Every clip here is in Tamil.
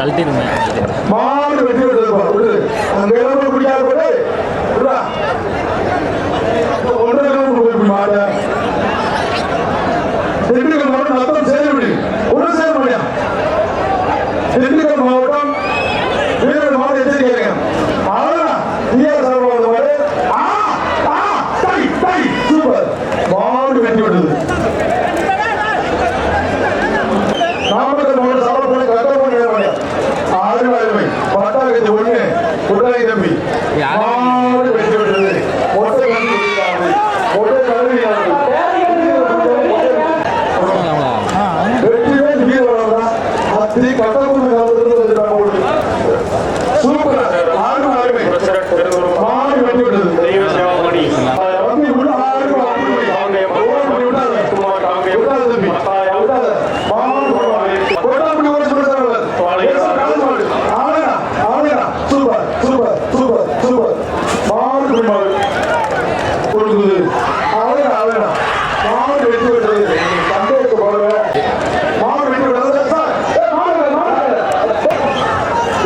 கழட்டிடுமே மாறு வெட்டி விடுறது அங்கே 第一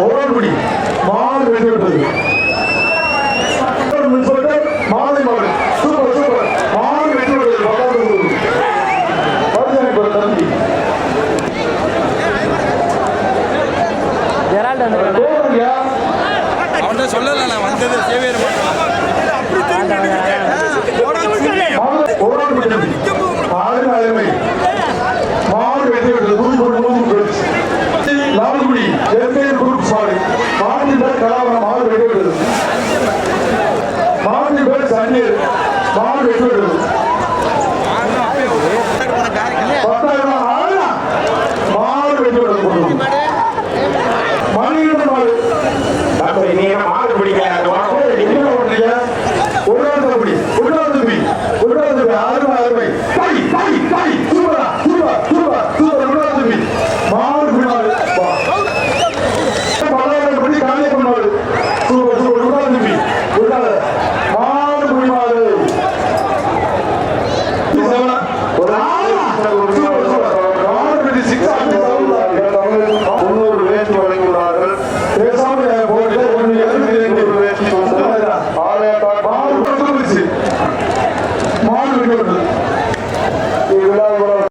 ஒவ்வொரு படி மாலை வெற்றி பெற்றது மாலை மாலை சூப்பர் சூப்பர். மாலை வெற்றி சொல்லல நான் வந்தது சேவியர் மட்டும். করুন